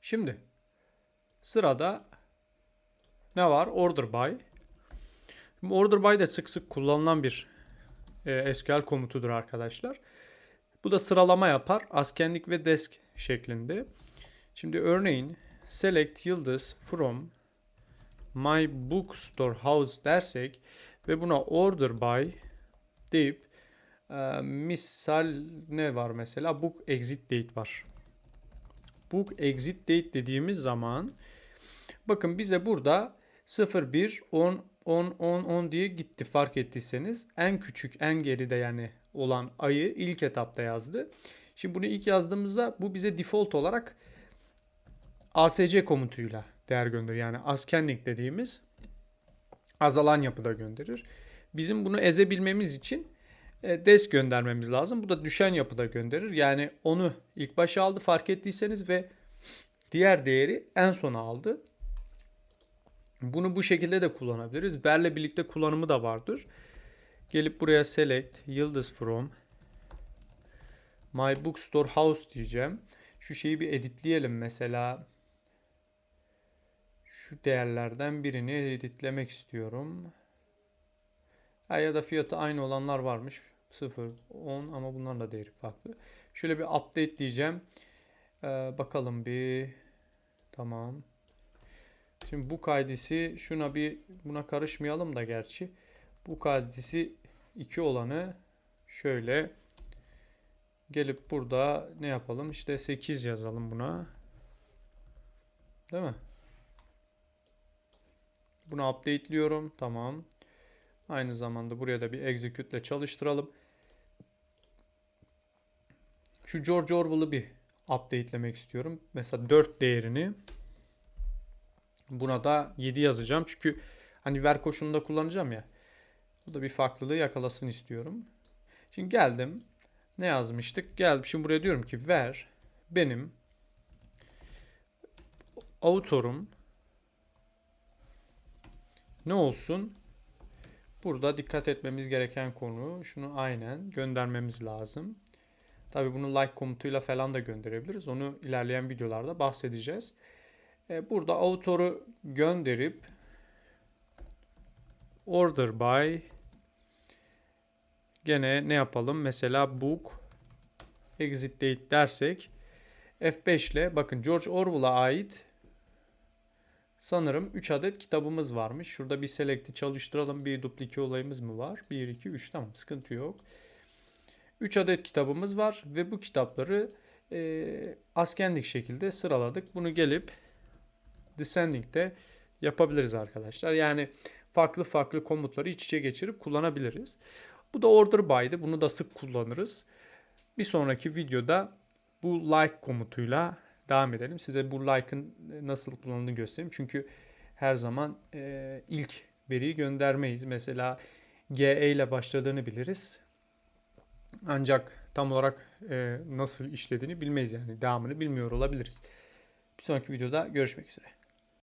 Şimdi sırada ne var? Order by. Şimdi order by de sık sık kullanılan bir e, SQL komutudur arkadaşlar. Bu da sıralama yapar. Askenlik ve desk şeklinde. Şimdi örneğin select yıldız from my bookstore house dersek ve buna order by deyip e, misal ne var mesela book exit date var. Book exit date dediğimiz zaman bakın bize burada 01 10 10 10 10 diye gitti fark ettiyseniz en küçük en geride yani olan ayı ilk etapta yazdı. Şimdi bunu ilk yazdığımızda bu bize default olarak ASC komutuyla değer gönderir. Yani ascending dediğimiz azalan yapıda gönderir. Bizim bunu ezebilmemiz için des göndermemiz lazım. Bu da düşen yapıda gönderir. Yani onu ilk başa aldı fark ettiyseniz ve diğer değeri en sona aldı. Bunu bu şekilde de kullanabiliriz. Berle birlikte kullanımı da vardır. Gelip buraya select yıldız from my bookstore house diyeceğim. Şu şeyi bir editleyelim mesela. Şu değerlerden birini editlemek istiyorum. Ya da fiyatı aynı olanlar varmış. 0, 10 ama bunların da değeri farklı. Şöyle bir update diyeceğim. Ee, bakalım bir. Tamam. Şimdi bu kaydisi şuna bir buna karışmayalım da gerçi. Bu kaydisi 2 olanı şöyle gelip burada ne yapalım? İşte 8 yazalım buna. Değil mi? Bunu update'liyorum. Tamam. Aynı zamanda buraya da bir execute ile çalıştıralım. Şu George Orwell'ı bir update'lemek istiyorum. Mesela 4 değerini buna da 7 yazacağım. Çünkü hani ver koşulunda kullanacağım ya. Bu da bir farklılığı yakalasın istiyorum. Şimdi geldim. Ne yazmıştık? Geldim. Şimdi buraya diyorum ki ver benim autorum ne olsun? Burada dikkat etmemiz gereken konu şunu aynen göndermemiz lazım. Tabi bunu like komutuyla falan da gönderebiliriz. Onu ilerleyen videolarda bahsedeceğiz. E, burada autoru gönderip order by gene ne yapalım? Mesela book exit date dersek F5 ile bakın George Orwell'a ait sanırım 3 adet kitabımız varmış. Şurada bir select'i çalıştıralım. Bir duplike olayımız mı var? 1, 2, 3 tamam sıkıntı yok. 3 adet kitabımız var ve bu kitapları e, askendik şekilde sıraladık. Bunu gelip descending'de yapabiliriz arkadaşlar. Yani farklı farklı komutları iç içe geçirip kullanabiliriz. Bu da order by'di. Bunu da sık kullanırız. Bir sonraki videoda bu like komutuyla devam edelim. Size bu like'ın nasıl kullanıldığını göstereyim. Çünkü her zaman e, ilk veriyi göndermeyiz. Mesela GE ile başladığını biliriz. Ancak tam olarak e, nasıl işlediğini bilmeyiz yani. Devamını bilmiyor olabiliriz. Bir sonraki videoda görüşmek üzere.